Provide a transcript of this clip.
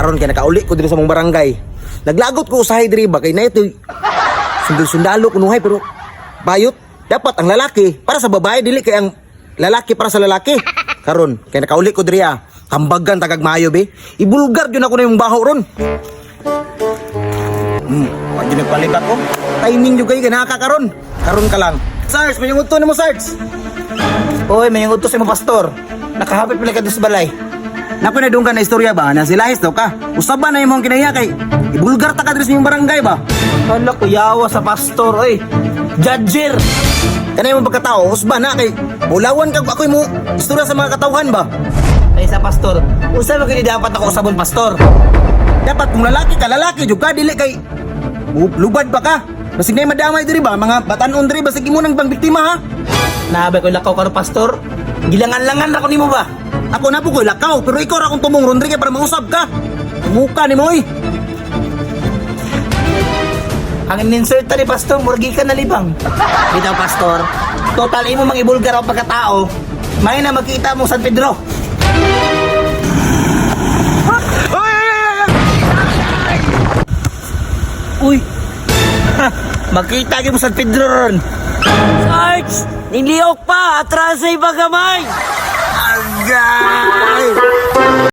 Karon kay nakauli ko diri sa mong barangay. Naglagot ko usahay diri ba kay na ito sundalo-sundalo kunuhay pero bayot dapat ang lalaki para sa babae dili kay ang lalaki para sa lalaki. Karon kay nakauli ko diri ah. Hambagan tagag maayo be. Ibulgar jud ako na yung baho ron. Hmm, wag yun nagpalikat ko. Timing yung kayo, nakakaroon. Karon ka lang. Sarge, may yung uto mo, Sarge. Oy, may yung sa mo, pastor. Nakahapit pala ka sa balay. Naku na doon ka na istorya ba? Na silahis daw ka. Usaba na mga kinaya kay ibulgar ta ka diri sa yung barangay ba? Hala ko yawa sa pastor, oy. Judger. Kanay mo pagkatao, usba na kay ulawan kag ako mo istorya sa mga katawhan ba? Ay sa pastor. Unsa ba kini dapat ako usabon pastor? Dapat kung lalaki ka, lalaki jud ka dili kay Lu- lubad ba ka? Basig na madamay diri ba? Mga batanon diri basig imo nang bang biktima ha? Naabay ko lakaw karon pastor. Gilangan-langan ako nimo ba? Ako na po ko lakaw, pero ikaw ra akong tumong Rodrigue para mausap ka. Muka ni mo eh. Ang in-insert ni pastor, murgi ka na libang. Bitaw pastor. Total imo mang ibulgar ang pagkatao. May na makita mo San Pedro. Uy! Makita gyud mo San Pedro ron. Sarge! Niliyok pa! Atras sa iba gamay!